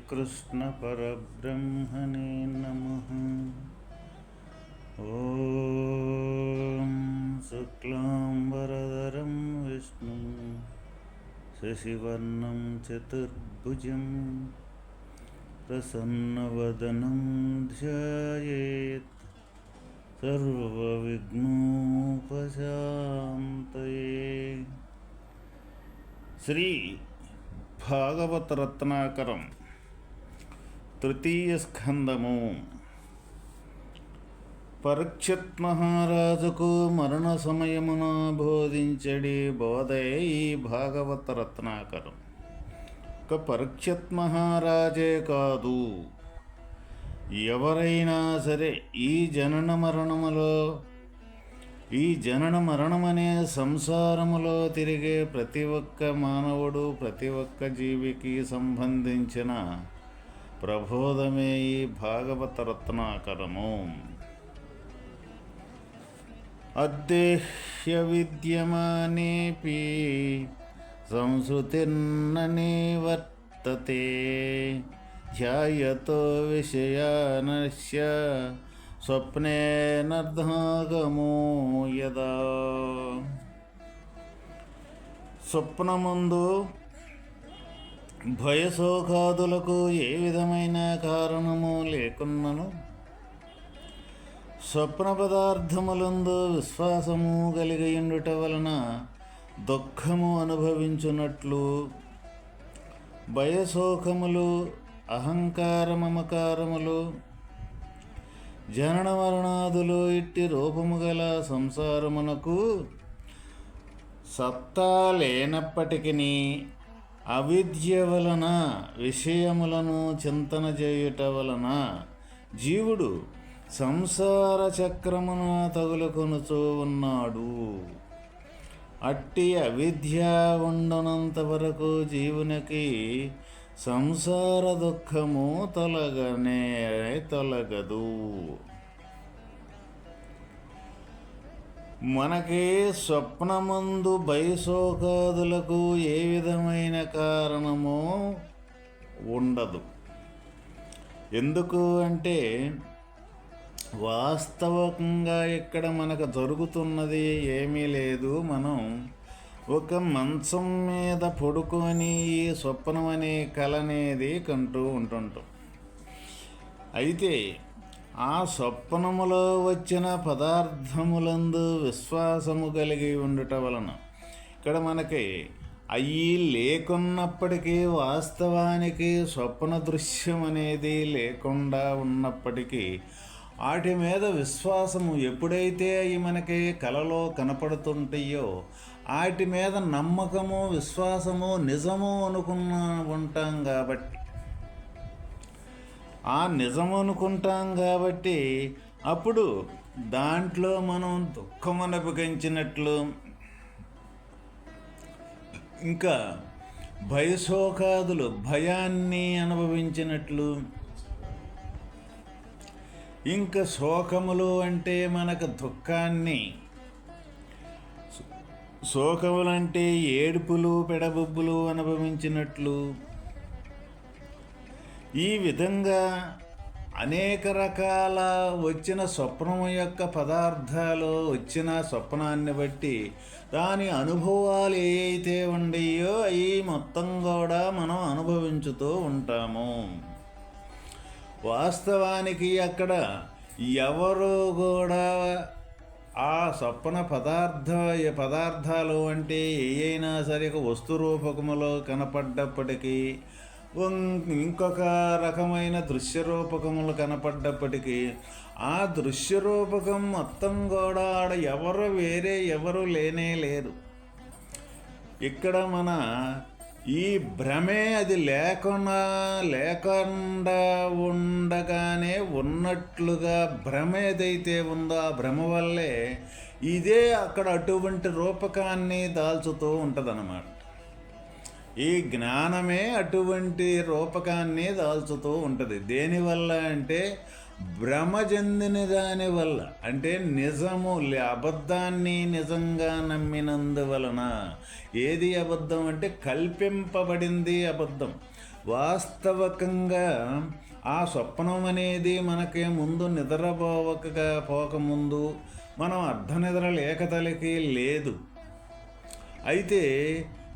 श्रीकृष्णपरब्रह्मणे नमः ॐ शुक्लाम्बरधरं विष्णुं शशिवर्णं चतुर्भुजं प्रसन्नवदनं ध्यायेत् सर्वविघ्नोपशान्तये శ్రీ భాగవత రత్నాకరం తృతీయ స్కందము. పరీక్షత్ మహారాజుకు మరణ సమయమున బోధించడి బోధే ఈ భాగవత రత్నాకరం. ఒక పరీక్షత్ మహారాజే కాదు. ఎవరైనా సరే ఈ జనన మరణములో ఈ జనన మరణమనే సంసారములో తిరిగే ప్రతి ఒక్క మానవుడు ప్రతి ఒక్క జీవికి సంబంధించిన ప్రబోధమే ఈ భాగవత రత్నాకరము అద్దేహ్య విద్యమానేపి సంస్కృతిర్న వర్తతే. ధ్యాయతో విషయానస్య స్వప్నేనర్ధాగమో యదా. స్వప్నముందు భయశోకాదులకు ఏ విధమైన కారణము లేకున్నను. స్వప్న పదార్థములందు విశ్వాసము కలిగియుండుట వలన దుఃఖము అనుభవించున్నట్లు భయశోకములు అహంకారమమకారములు జనన మరణాదులు ఇట్టి రూపము గల సంసారమునకు సత్తా లేనప్పటికీ అవిద్య వలన విషయములను చింతన చేయుట వలన జీవుడు సంసార చక్రమున తగులుకొనుచూ ఉన్నాడు. అట్టి అవిద్య ఉండనంత వరకు జీవునికి సంసార దుఃఖము తొలగనే తొలగదు. మనకి స్వప్నమందు భయశోకాదులకు ఏ విధమైన కారణమో ఉండదు. ఎందుకు అంటే వాస్తవంగా ఇక్కడ మనకు జరుగుతున్నది ఏమీ లేదు. మనం ఒక మంచం మీద పడుకొని ఈ స్వప్నం అనే కళ అనేది కంటూ ఉంటుంటాం. అయితే ఆ స్వప్నములో వచ్చిన పదార్థములందు విశ్వాసము కలిగి ఉండుట వలన. ఇక్కడ మనకి అయ్యి లేకున్నప్పటికీ వాస్తవానికి స్వప్న దృశ్యం అనేది లేకుండా ఉన్నప్పటికీ వాటి మీద విశ్వాసము ఎప్పుడైతే అవి మనకి కలలో కనపడుతుంటాయో వాటి మీద నమ్మకము విశ్వాసము నిజము అనుకున్న ఉంటాం కాబట్టి ఆ నిజం అనుకుంటాం కాబట్టి అప్పుడు దాంట్లో మనం దుఃఖం అనుభవించినట్లు. ఇంకా భయశోకాదులు భయాన్ని అనుభవించినట్లు. ఇంకా శోకములు అంటే మనకు దుఃఖాన్ని. శోకములంటే ఏడుపులు పెడబొబ్బులు అనుభవించినట్లు. ఈ విధంగా అనేక రకాల వచ్చిన స్వప్నం యొక్క పదార్థాలు వచ్చిన స్వప్నాన్ని బట్టి దాని అనుభవాలు ఏవైతే అయితే ఉండయో అవి మొత్తం కూడా మనం అనుభవించుతూ ఉంటాము. వాస్తవానికి అక్కడ ఎవరు కూడా ఆ స్వప్న పదార్థ పదార్థాలు అంటే ఏ అయినా సరే వస్తు రూపకములో కనపడ్డప్పటికీ ఇంకొక రకమైన దృశ్య రూపకములు కనపడ్డప్పటికీ ఆ దృశ్య రూపకం మొత్తం కూడా ఆడ ఎవరు వేరే ఎవరు లేనే లేరు ఇక్కడ మన ఈ భ్రమే అది లేకుండా లేకుండా ఉండగానే ఉన్నట్లుగా భ్రమ ఏదైతే ఉందో ఆ భ్రమ వల్లే ఇదే అక్కడ అటువంటి రూపకాన్ని దాల్చుతూ ఉంటుందన్నమాట. ఈ జ్ఞానమే అటువంటి రూపకాన్ని దాల్చుతూ ఉంటుంది. దేనివల్ల అంటే భ్రమ చెందిన దాని వల్ల. అంటే నిజము అబద్ధాన్ని నిజంగా నమ్మినందువలన ఏది అబద్ధం అంటే కల్పింపబడింది అబద్ధం. వాస్తవకంగా ఆ స్వప్నం అనేది మనకి ముందు నిద్రపోవక పోకముందు మనం అర్ధ నిద్ర లేకతలకి లేదు. అయితే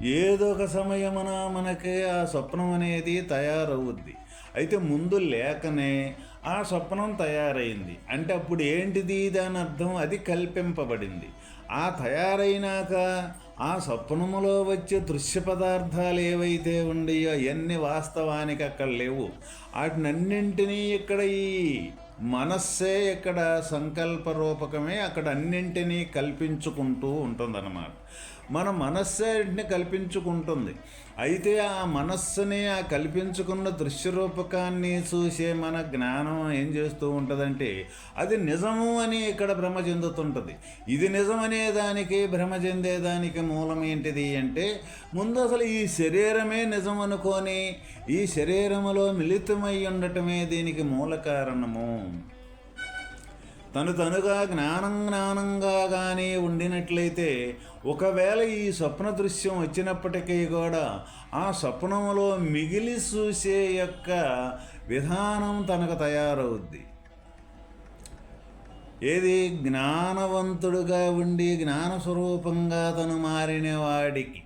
ఏదో ఒక సమయమున మనకి ఆ స్వప్నం అనేది తయారవుద్ది. అయితే ముందు లేకనే ఆ స్వప్నం తయారైంది. అంటే అప్పుడు ఏంటిది దాని అర్థం? అది కల్పింపబడింది. ఆ తయారైనాక ఆ స్వప్నములో వచ్చే దృశ్య పదార్థాలు ఏవైతే ఉండయో అవన్నీ వాస్తవానికి అక్కడ లేవు. వాటినన్నింటినీ ఇక్కడ ఈ మనస్సే ఇక్కడ సంకల్ప రూపకమే అక్కడ అన్నింటినీ కల్పించుకుంటూ ఉంటుందన్నమాట. మన మనస్సుని కల్పించుకుంటుంది. అయితే ఆ మనస్సుని ఆ కల్పించుకున్న దృశ్య రూపకాన్ని చూసే మన జ్ఞానం ఏం చేస్తూ ఉంటుందంటే అది నిజము అని ఇక్కడ భ్రమ చెందుతుంటుంది. ఇది నిజమనే దానికి భ్రమ చెందేదానికి మూలం ఏంటిది అంటే ముందు అసలు ఈ శరీరమే నిజం అనుకొని ఈ శరీరములో మిళితమై ఉండటమే దీనికి మూల కారణము. తను తనుగా జ్ఞానం జ్ఞానంగా కానీ ఉండినట్లయితే ఒకవేళ ఈ స్వప్న దృశ్యం వచ్చినప్పటికీ కూడా ఆ స్వప్నంలో మిగిలి చూసే యొక్క విధానం తనకు తయారవుద్ది. ఏది జ్ఞానవంతుడుగా ఉండి జ్ఞానస్వరూపంగా తను మారిన వాడికి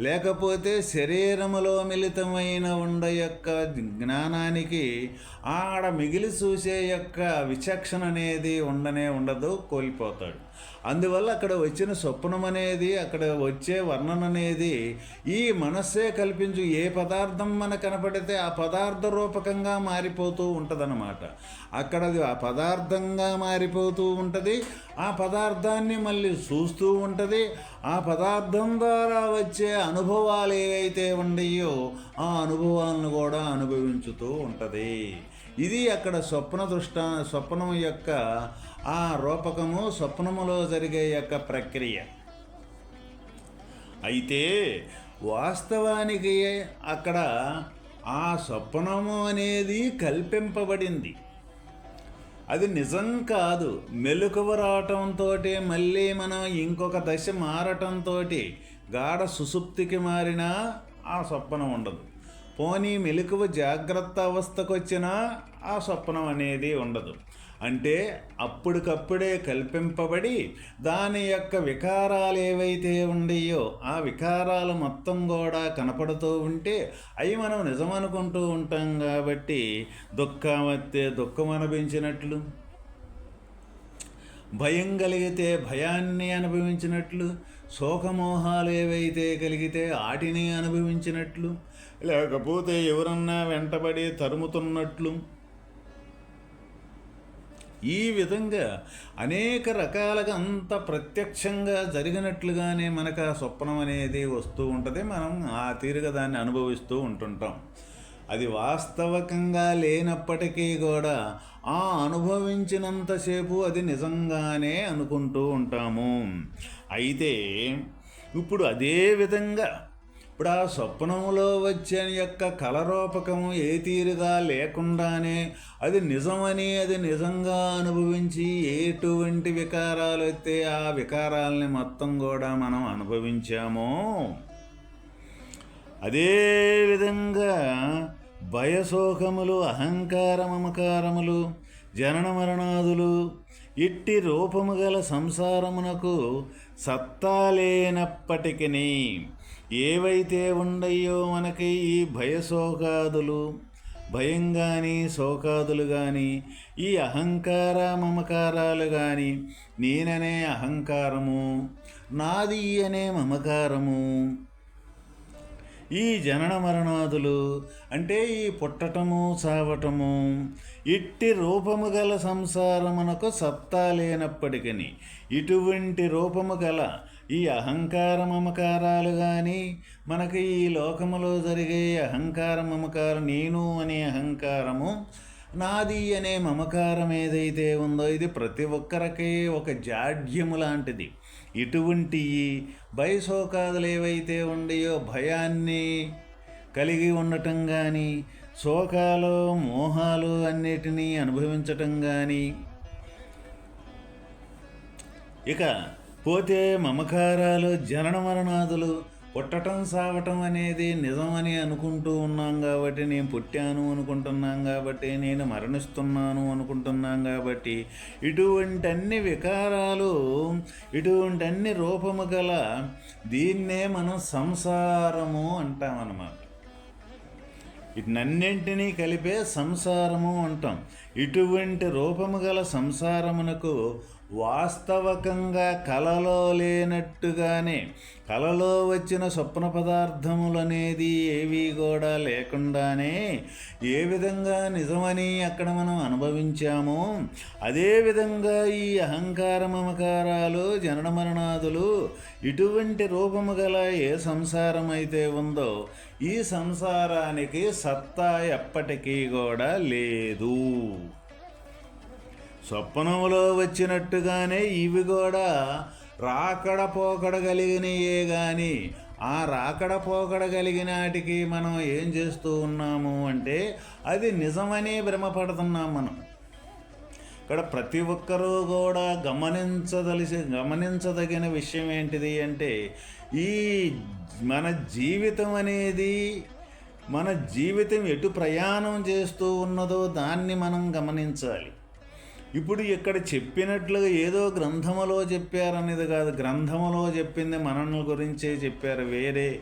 లేకపోతే శరీరములో మిళితమైన ఉండ యొక్క జ్ఞానానికి ఆడ మిగిలి చూసే యొక్క విచక్షణ అనేది ఉండనే ఉండదు కోల్పోతాడు. అందువల్ల అక్కడ వచ్చిన స్వప్నం అనేది అక్కడ వచ్చే వర్ణన అనేది ఈ మనస్సే కల్పించు ఏ పదార్థం మన కనపడితే ఆ పదార్థ రూపకంగా మారిపోతూ ఉంటుందన్నమాట. అక్కడ అది ఆ పదార్థంగా మారిపోతూ ఉంటుంది ఆ పదార్థాన్ని మళ్ళీ చూస్తూ ఉంటుంది ఆ పదార్థం ద్వారా వచ్చే అనుభవాలు ఏవైతే ఉన్నాయో ఆ అనుభవాలను కూడా అనుభవించుతూ ఉంటుంది. ఇది అక్కడ స్వప్న దృష్ట స్వప్నం యొక్క ఆ రూపకము స్వప్నములో జరిగే యొక్క ప్రక్రియ. అయితే వాస్తవానికి అక్కడ ఆ స్వప్నము అనేది కల్పింపబడింది. అది నిజం కాదు. మెలకువ రావటంతో మళ్ళీ మనం ఇంకొక దశ మారటంతో గాఢ సుసుప్తికి మారినా ఆ స్వప్నం ఉండదు. పోనీ మెలకువ జాగ్రత్త అవస్థకు వచ్చినా ఆ స్వప్నం అనేది ఉండదు. అంటే అప్పటికప్పుడే కల్పింపబడి దాని యొక్క వికారాలు ఏవైతే ఉండయో ఆ వికారాలు మొత్తం కూడా కనపడుతూ ఉంటే అవి మనం నిజమనుకుంటూ ఉంటాం కాబట్టి దుఃఖం వస్తే దుఃఖం అనిపించినట్లు భయం కలిగితే భయాన్ని అనుభవించినట్లు శోకమోహాలు ఏవైతే కలిగితే వాటిని అనుభవించినట్లు లేకపోతే ఎవరన్నా వెంటబడి తరుముతున్నట్లు ఈ విధంగా అనేక రకాలుగా అంత ప్రత్యక్షంగా జరిగినట్లుగానే మనకు ఆ స్వప్నం అనేది వస్తూ ఉంటుంది. మనం ఆ తీరుగా దాన్ని అనుభవిస్తూ ఉంటుంటాం. అది వాస్తవకంగా లేనప్పటికీ కూడా ఆ అనుభవించినంతసేపు అది నిజంగానే అనుకుంటూ ఉంటాము. అయితే ఇప్పుడు అదే విధంగా ఇప్పుడు ఆ స్వప్నములో వచ్చే యొక్క కలరూపకము ఏ తీరుగా లేకుండానే అది నిజమని అది నిజంగా అనుభవించి ఎటువంటి వికారాలు అయితే ఆ వికారాలని మొత్తం కూడా మనం అనుభవించామో? అదేవిధంగా భయశోకములు అహంకార మమకారములు జనన మరణాదులు ఇట్టి రూపము గల సంసారమునకు సత్తా లేనప్పటికీ ఏవైతే ఉండయో మనకి ఈ భయశోకాదులు భయం కానీ శోకాదులు కానీ ఈ అహంకార మమకారాలు కానీ నేననే అహంకారము నాది అనే మమకారము. ఈ జనన మరణాదులు అంటే ఈ పుట్టటము చావటము ఇట్టి రూపము గల సంసారమునకు సత్తా లేనప్పటికని ఇటువంటి రూపము గల ఈ అహంకార మమకారాలు కానీ మనకి ఈ లోకములో జరిగే అహంకార మమకారం నేను అనే అహంకారము నాది అనే మమకారం ఏదైతే ఉందో ఇది ప్రతి ఒక్కరికి ఒక జాడ్యము లాంటిది. ఇటువంటి భయశోకాదులు ఏవైతే ఉండయో భయాన్ని కలిగి ఉండటం కానీ శోకాలు మోహాలు అన్నిటినీ అనుభవించటం కానీ ఇక పోతే మమకారాలు జనన మరణాదులు పుట్టటం సావటం అనేది నిజమని అనుకుంటూ ఉన్నాం కాబట్టి నేను పుట్టాను అనుకుంటున్నాం కాబట్టి నేను మరణిస్తున్నాను అనుకుంటున్నాం కాబట్టి ఇటువంటి అన్ని వికారాలు ఇటువంటి అన్ని రూపము గల దీన్నే మనం సంసారము అంటామన్నమాట. వీటినన్నింటినీ కలిపే సంసారము అంటాం. ఇటువంటి రూపము గల సంసారమునకు వాస్తవకంగా కలలో లేనట్టుగానే కలలో వచ్చిన స్వప్న పదార్థములనేది ఏవి కూడా లేకుండానే ఏ విధంగా నిజమని అక్కడ మనం అనుభవించామో అదేవిధంగా ఈ అహంకార మమకారాలు జనన మరణాదులు ఇటువంటి రూపము గల ఏ సంసారం అయితే ఉందో ఈ సంసారానికి సత్తా ఎప్పటికీ కూడా లేదు. స్వప్నంలో వచ్చినట్టుగానే ఇవి కూడా రాకడ పోకడ కలిగినయే కానీ ఆ రాకడ పోకడ కలిగినాటికి మనం ఏం చేస్తూ ఉన్నాము అంటే అది నిజమని భ్రమపడుతున్నాం మనం. ఇక్కడ ప్రతి ఒక్కరూ కూడా గమనించదలిసి గమనించదగిన విషయం ఏంటిది అంటే ఈ మన జీవితం అనేది మన జీవితం ఎటు ప్రయాణం చేస్తూ ఉన్నదో దాన్ని మనం గమనించాలి. ఇప్పుడు ఇక్కడ చెప్పినట్లుగా ఏదో గ్రంథములో చెప్పారనేది కాదు. గ్రంథములో చెప్పింది మనల్ని గురించే చెప్పారు. వేరే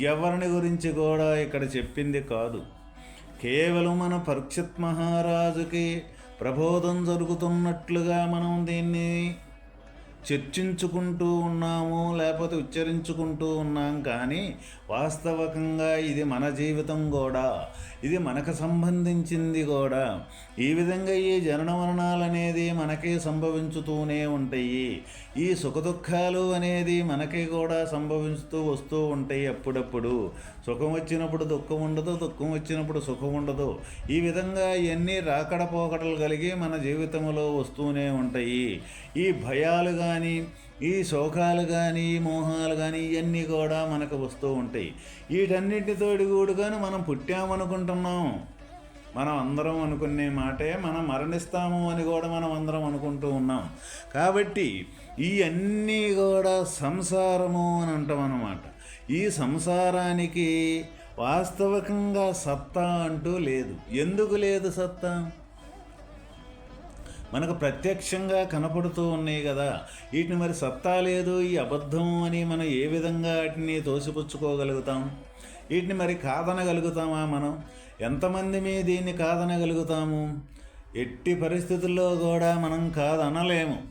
ఎవరిని గురించి కూడా ఇక్కడ చెప్పింది కాదు. కేవలం మన పరీక్షిత్ మహారాజుకి ప్రబోధం జరుగుతున్నట్లుగా మనం దీన్ని చర్చించుకుంటూ ఉన్నాము లేకపోతే ఉచ్చరించుకుంటూ ఉన్నాం. కానీ వాస్తవకంగా ఇది మన జీవితం కూడా ఇది మనకు సంబంధించింది కూడా. ఈ విధంగా ఈ జనన మరణాలు అనేది మనకే సంభవించుతూనే ఉంటాయి. ఈ సుఖదుఖాలు అనేది మనకి కూడా సంభవిస్తూ వస్తూ ఉంటాయి అప్పుడప్పుడు. సుఖం వచ్చినప్పుడు దుఃఖం ఉండదు దుఃఖం వచ్చినప్పుడు సుఖం ఉండదు. ఈ విధంగా ఇవన్నీ రాకడ పోకడలు కలిగి మన జీవితంలో వస్తూనే ఉంటాయి. ఈ భయాలు కానీ ఈ శోకాలు కానీ మోహాలు కానీ ఇవన్నీ కూడా మనకు వస్తూ ఉంటాయి. వీటన్నిటితోటి కూడుకొని మనం పుట్టామనుకుంటున్నాం. మనం అందరం అనుకునే మాటే మనం మరణిస్తాము అని కూడా మనం అందరం అనుకుంటూ ఉన్నాం. కాబట్టి ఈ అన్నీ కూడా సంసారము అని అంటాం అన్నమాట. ఈ సంసారానికి వాస్తవికంగా సత్తా అంటూ లేదు. ఎందుకు లేదు సత్తా? మనకు ప్రత్యక్షంగా కనపడుతూ ఉన్నాయి కదా. వీటిని మరి సత్తా లేదు ఈ అబద్ధం అని మనం ఏ విధంగా వాటిని తోసిపుచ్చుకోగలుగుతాం? వీటిని మరి కాదనగలుగుతామా మనం? ఎంతమంది మీ దీన్ని కాదనగలుగుతాము? ఎట్టి పరిస్థితుల్లో కూడా మనం కాదనలేము.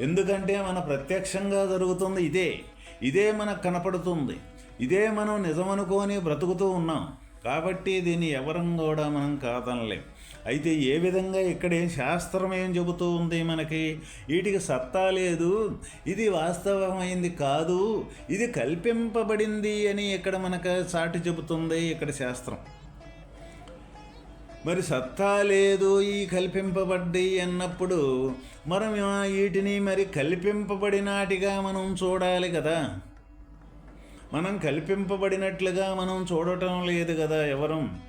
ఎందుకంటే మన ప్రత్యక్షంగా జరుగుతుంది ఇదే. ఇదే మనకు కనపడుతుంది. ఇదే మనం నిజమనుకొని బ్రతుకుతూ ఉన్నాం. కాబట్టి దీన్ని ఎవరం కూడా మనం కాదనలేం. అయితే ఏ విధంగా ఇక్కడే శాస్త్రం ఏం చెబుతూ ఉంది మనకి? వీటికి సత్తా లేదు. ఇది వాస్తవమైంది కాదు. ఇది కల్పింపబడింది అని ఇక్కడ మనకు సాటి చెబుతుంది ఇక్కడ శాస్త్రం. మరి సత్తా లేదు ఈ కల్పింపబడ్డి అన్నప్పుడు మనం వీటిని మరి కల్పింపబడినాటిగా మనం చూడాలి కదా. మనం కల్పింపబడినట్లుగా మనం చూడటం లేదు కదా ఎవరం.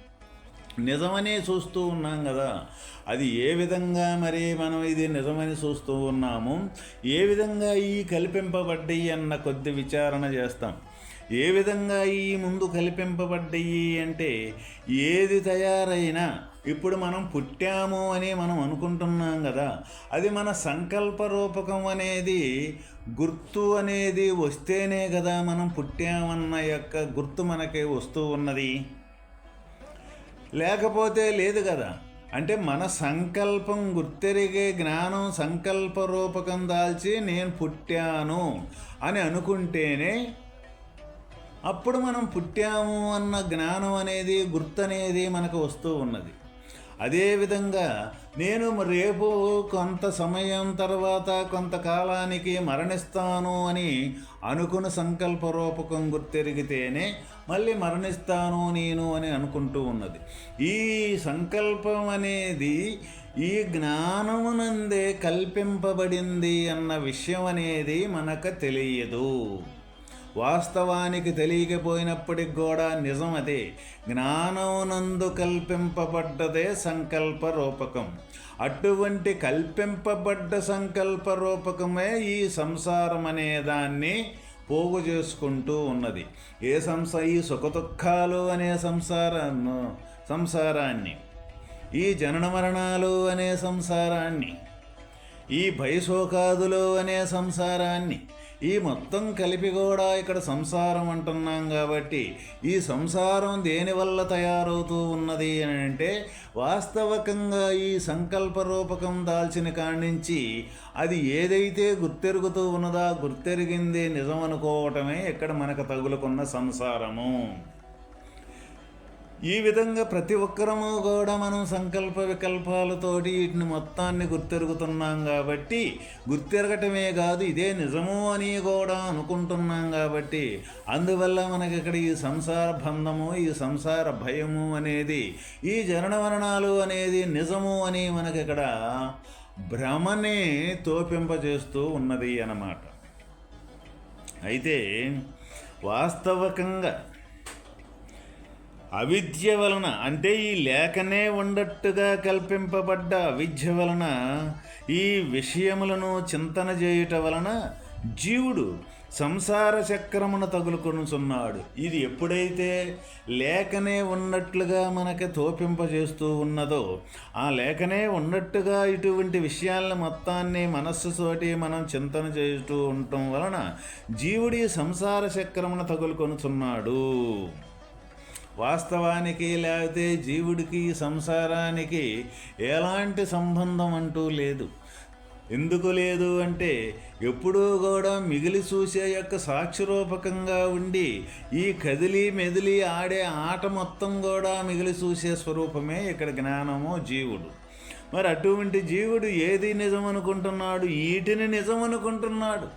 నిజమనే చూస్తూ ఉన్నాం కదా. అది ఏ విధంగా మరి మనం ఇది నిజమని చూస్తూ ఉన్నాము? ఏ విధంగా ఈ కల్పింపబడ్డాయి అన్న కొద్ది విచారణ చేస్తాం. ఏ విధంగా ఈ ముందు కల్పింపబడ్డాయి అంటే ఏది తయారైనా ఇప్పుడు మనం పుట్టాము అని మనం అనుకుంటున్నాం కదా. అది మన సంకల్ప రూపకం అనేది గుర్తు అనేది వస్తేనే కదా మనం పుట్టామన్న యొక్క గుర్తు మనకి వస్తూ ఉన్నది. లేకపోతే లేదు కదా. అంటే మన సంకల్పం గుర్తెరిగే జ్ఞానం సంకల్ప రూపకం దాల్చి నేను పుట్టాను అని అనుకుంటేనే అప్పుడు మనం పుట్టాము అన్న జ్ఞానం అనేది గుర్తు అనేది మనకు వస్తూ ఉన్నది. అదేవిధంగా నేను రేపు కొంత సమయం తర్వాత కొంతకాలానికి మరణిస్తాను అని అనుకుని సంకల్పరూపకం గుర్తెరిగితేనే మళ్ళీ మరణిస్తాను నేను అని అనుకుంటూ ఉన్నది. ఈ సంకల్పం అనేది ఈ జ్ఞానమునందే కల్పింపబడింది అన్న విషయం అనేది మనకు తెలియదు. వాస్తవానికి తెలియకపోయినప్పటికి కూడా నిజం అదే. జ్ఞానమునందు కల్పింపబడ్డదే సంకల్ప రూపకం అటువంటి కల్పింపబడ్డ సంకల్ప రూపకమే ఈ సంసారం అనే దాన్ని పోగు చేసుకుంటూ ఉన్నది. ఏ సంస ఈ సుఖదుఖాలు అనే సంసారాన్ని సంసారాన్ని ఈ జనన మరణాలు అనే సంసారాన్ని ఈ భయశోకాదులు అనే సంసారాన్ని ఈ మొత్తం కలిపి కూడా ఇక్కడ సంసారం అంటున్నాం కాబట్టి ఈ సంసారం దేనివల్ల తయారవుతూ ఉన్నది అని అంటే వాస్తవకంగా ఈ సంకల్ప రూపకం దాల్చిన కాణించి అది ఏదైతే గుర్తెరుగుతూ ఉన్నదా గుర్తెరిగిందే గుర్తెరిగింది నిజం అనుకోవటమే ఇక్కడ మనకు తగులుకున్న సంసారము. ఈ విధంగా ప్రతి ఒక్కరము కూడా మనం సంకల్ప వికల్పాలతోటి వీటిని మొత్తాన్ని గుర్తెరుగుతున్నాం కాబట్టి గుర్తెరగటమే కాదు ఇదే నిజము అని కూడా అనుకుంటున్నాం కాబట్టి అందువల్ల మనకి ఇక్కడ ఈ సంసార బంధము ఈ సంసార భయము అనేది ఈ జనన మరణాలు అనేది నిజము అని మనకి ఇక్కడ భ్రమనే తోపింపజేస్తూ ఉన్నది అన్నమాట. అయితే వాస్తవకంగా అవిద్య వలన అంటే ఈ లేఖనే ఉండట్టుగా కల్పింపబడ్డ అవిద్య వలన ఈ విషయములను చింతన చేయుట వలన జీవుడు సంసార చక్రమును తగులుకొనుచున్నాడు. ఇది ఎప్పుడైతే లేఖనే ఉన్నట్లుగా మనకి తోపింపజేస్తూ ఉన్నదో ఆ లేఖనే ఉన్నట్టుగా ఇటువంటి విషయాలను మొత్తాన్ని మనస్సుతోటి మనం చింతన చేస్తూ ఉండటం వలన జీవుడి సంసార చక్రమును తగులుకొనుచున్నాడు. వాస్తవానికి లేకపోతే జీవుడికి సంసారానికి ఎలాంటి సంబంధం అంటూ లేదు. ఎందుకు లేదు అంటే ఎప్పుడూ కూడా మిగిలి చూసే యొక్క సాక్షిరూపకంగా ఉండి ఈ కదిలి మెదిలి ఆడే ఆట మొత్తం కూడా మిగిలి చూసే స్వరూపమే ఇక్కడ జ్ఞానము జీవుడు. మరి అటువంటి జీవుడు ఏది నిజం అనుకుంటున్నాడు ఈటిని నిజం అనుకుంటున్నాడు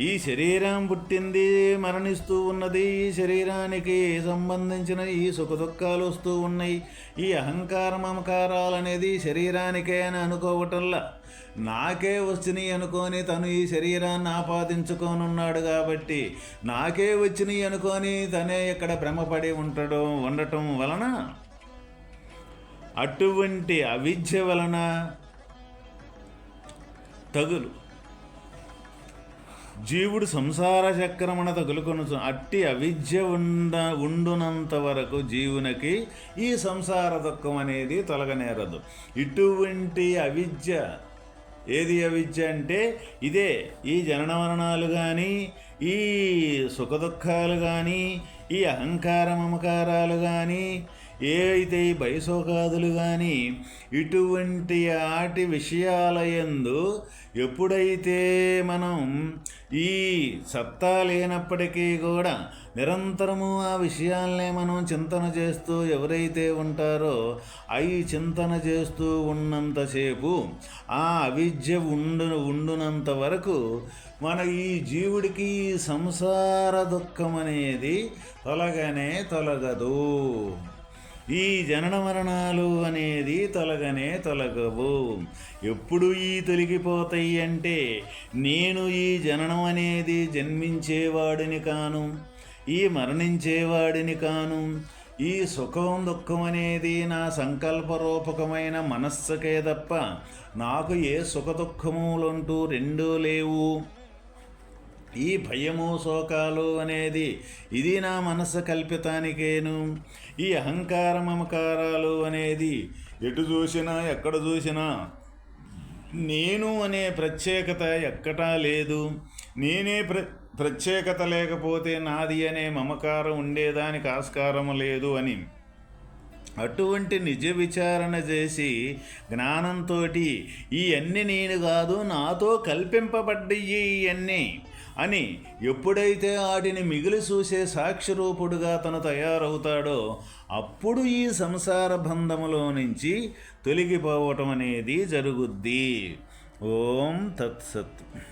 ఈ శరీరం పుట్టింది మరణిస్తూ ఉన్నది. ఈ శరీరానికి సంబంధించిన ఈ సుఖదుఖాలు వస్తూ ఉన్నాయి. ఈ అహంకార మమకారాలు అనేది శరీరానికే అని అనుకోవటంలా. నాకే వచ్చినాయి అనుకొని తను ఈ శరీరాన్ని ఆపాదించుకోనున్నాడు కాబట్టి నాకే వచ్చినాయి అనుకొని తనే ఇక్కడ భ్రమపడి ఉండటం ఉండటం వలన అటువంటి అవిద్య వలన తగులు. జీవుడు సంసార చక్రమణ తగులుకొని అట్టి అవిద్య ఉండ ఉండునంత వరకు జీవునికి ఈ సంసార దుఃఖం అనేది తొలగనేరదు. ఇటువంటి అవిద్య ఏది అవిద్య అంటే ఇదే ఈ జనన మరణాలు కానీ ఈ సుఖదుఖాలు కానీ ఈ అహంకార మమకారాలు కానీ ఏ అయితే ఈ భయశోకాదులు కానీ ఇటువంటి ఆటి విషయాలయందు ఎప్పుడైతే మనం ఈ సత్తా లేనప్పటికీ కూడా నిరంతరము ఆ విషయాలనే మనం చింతన చేస్తూ ఎవరైతే ఉంటారో అవి చింతన చేస్తూ ఉన్నంతసేపు ఆ అవిద్య ఉండు ఉండునంత వరకు మన ఈ జీవుడికి సంసార దుఃఖం అనేది తొలగనే తొలగదు. ఈ జనన మరణాలు అనేది తొలగనే తొలగవు. ఎప్పుడు ఈ తొలగిపోతాయి అంటే నేను ఈ జననం అనేది జన్మించేవాడిని కాను ఈ మరణించేవాడిని కాను. ఈ సుఖం దుఃఖం అనేది నా సంకల్పరూపకమైన మనస్సుకే తప్ప నాకు ఏ సుఖ దుఃఖములంటూ రెండూ లేవు. ఈ భయము శోకాలు అనేది ఇది నా మనస్సు కల్పితానికేను. ఈ అహంకార మమకారాలు అనేది ఎటు చూసినా ఎక్కడ చూసినా నేను అనే ప్రత్యేకత ఎక్కడా లేదు. నేనే ప్ర ప్రత్యేకత లేకపోతే నాది అనే మమకారం ఉండేదానికి ఆస్కారం లేదు అని. అటువంటి నిజ విచారణ చేసి జ్ఞానంతో ఈ అన్ని నేను కాదు నాతో కల్పింపబడ్డయ్యి ఇవన్నీ అని ఎప్పుడైతే వాటిని మిగిలి చూసే సాక్షిరూపుడుగా తను తయారవుతాడో అప్పుడు ఈ సంసార బంధములో నుంచి తొలగిపోవటం అనేది జరుగుద్ది. ఓం తత్సత్.